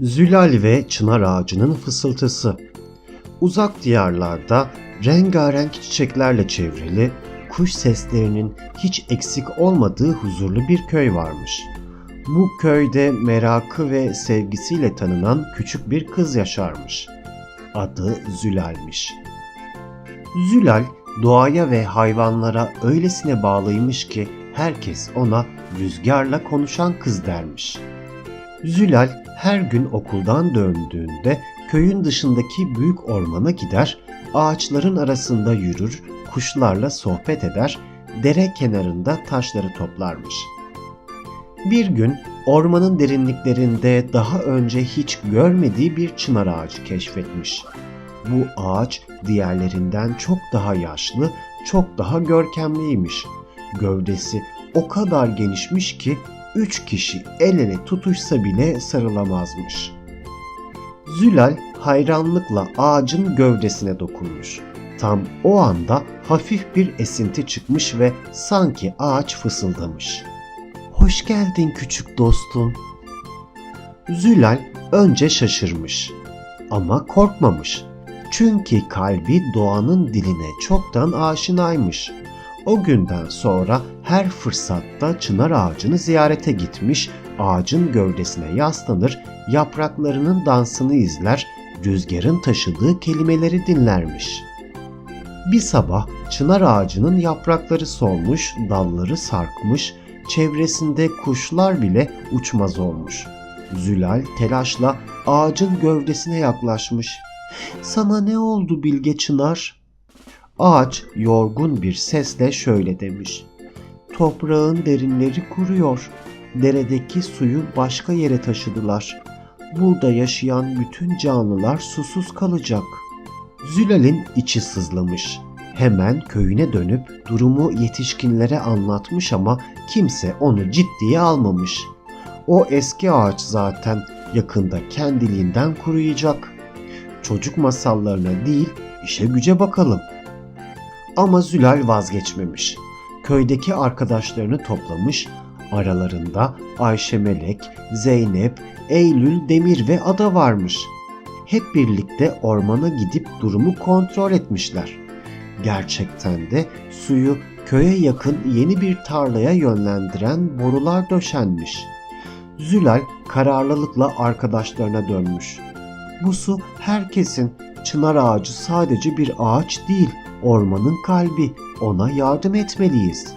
Zülal ve çınar ağacının fısıltısı. Uzak diyarlarda rengarenk çiçeklerle çevrili, kuş seslerinin hiç eksik olmadığı huzurlu bir köy varmış. Bu köyde merakı ve sevgisiyle tanınan küçük bir kız yaşarmış. Adı Zülal'miş. Zülal doğaya ve hayvanlara öylesine bağlıymış ki herkes ona rüzgarla konuşan kız dermiş. Zülal her gün okuldan döndüğünde köyün dışındaki büyük ormana gider, ağaçların arasında yürür, kuşlarla sohbet eder, dere kenarında taşları toplarmış. Bir gün ormanın derinliklerinde daha önce hiç görmediği bir çınar ağacı keşfetmiş. Bu ağaç diğerlerinden çok daha yaşlı, çok daha görkemliymiş. Gövdesi o kadar genişmiş ki üç kişi el ele tutuşsa bile sarılamazmış. Zülal hayranlıkla ağacın gövdesine dokunmuş. Tam o anda hafif bir esinti çıkmış ve sanki ağaç fısıldamış. Hoş geldin küçük dostum. Zülal önce şaşırmış ama korkmamış. Çünkü kalbi doğanın diline çoktan aşinaymış. O günden sonra her fırsatta çınar ağacını ziyarete gitmiş, ağacın gövdesine yaslanır, yapraklarının dansını izler, rüzgarın taşıdığı kelimeleri dinlermiş. Bir sabah çınar ağacının yaprakları solmuş, dalları sarkmış, çevresinde kuşlar bile uçmaz olmuş. Zülal telaşla ağacın gövdesine yaklaşmış. Sana ne oldu Bilge Çınar? Ağaç yorgun bir sesle şöyle demiş. Toprağın derinleri kuruyor. Deredeki suyu başka yere taşıdılar. Burada yaşayan bütün canlılar susuz kalacak. Zülal'in içi sızlamış. Hemen köyüne dönüp durumu yetişkinlere anlatmış ama kimse onu ciddiye almamış. O eski ağaç zaten yakında kendiliğinden kuruyacak. Çocuk masallarına değil işe güce bakalım. Ama Zülal vazgeçmemiş. Köydeki arkadaşlarını toplamış, aralarında Ayşe Melek, Zeynep, Eylül, Demir ve Ada varmış. Hep birlikte ormana gidip durumu kontrol etmişler. Gerçekten de suyu köye yakın yeni bir tarlaya yönlendiren borular döşenmiş. Zülal kararlılıkla arkadaşlarına dönmüş. Bu su herkesin, çınar ağacı sadece bir ağaç değil, ormanın kalbi. Ona yardım etmeliyiz.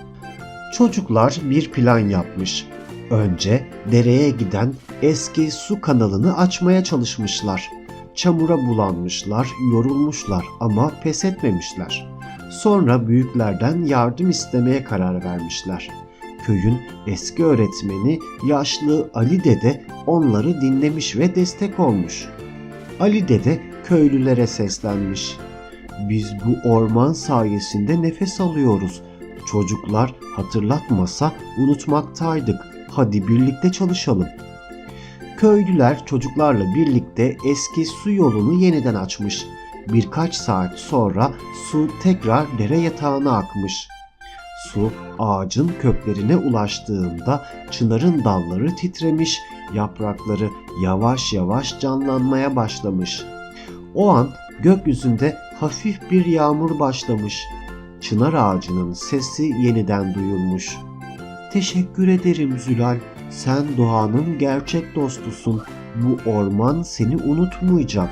Çocuklar bir plan yapmış. Önce dereye giden eski su kanalını açmaya çalışmışlar. Çamura bulanmışlar, yorulmuşlar ama pes etmemişler. Sonra büyüklerden yardım istemeye karar vermişler. Köyün eski öğretmeni yaşlı Ali Dede onları dinlemiş ve destek olmuş. Ali Dede köylülere seslenmiş. Biz bu orman sayesinde nefes alıyoruz. Çocuklar hatırlatmasa unutmaktaydık. Hadi birlikte çalışalım. Köylüler çocuklarla birlikte eski su yolunu yeniden açmış. Birkaç saat sonra su tekrar dere yatağına akmış. Su ağacın köklerine ulaştığında çınarın dalları titremiş, yaprakları yavaş yavaş canlanmaya başlamış. O an gökyüzünde hafif bir yağmur başlamış. Çınar ağacının sesi yeniden duyulmuş. Teşekkür ederim Zülal. Sen doğanın gerçek dostusun. Bu orman seni unutmayacak.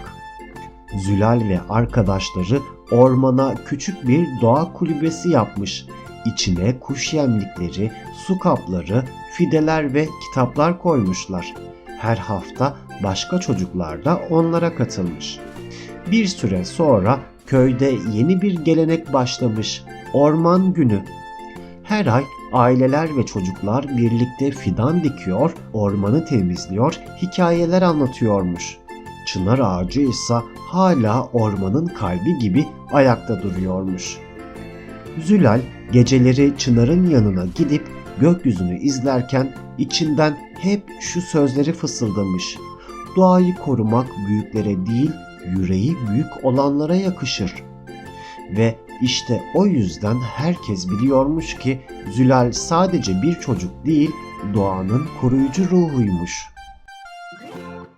Zülal ve arkadaşları ormana küçük bir doğa kulübesi yapmış. İçine kuş yemlikleri, su kapları, fideler ve kitaplar koymuşlar. Her hafta başka çocuklar da onlara katılmış. Bir süre sonra köyde yeni bir gelenek başlamış. Orman günü. Her ay aileler ve çocuklar birlikte fidan dikiyor, ormanı temizliyor, hikayeler anlatıyormuş. Çınar ağacı ise hala ormanın kalbi gibi ayakta duruyormuş. Zülal geceleri Çınar'ın yanına gidip gökyüzünü izlerken içinden hep şu sözleri fısıldamış. Doğayı korumak büyüklere değil, yüreği büyük olanlara yakışır. Ve işte o yüzden herkes biliyormuş ki Zülal sadece bir çocuk değil, doğanın koruyucu ruhuymuş.''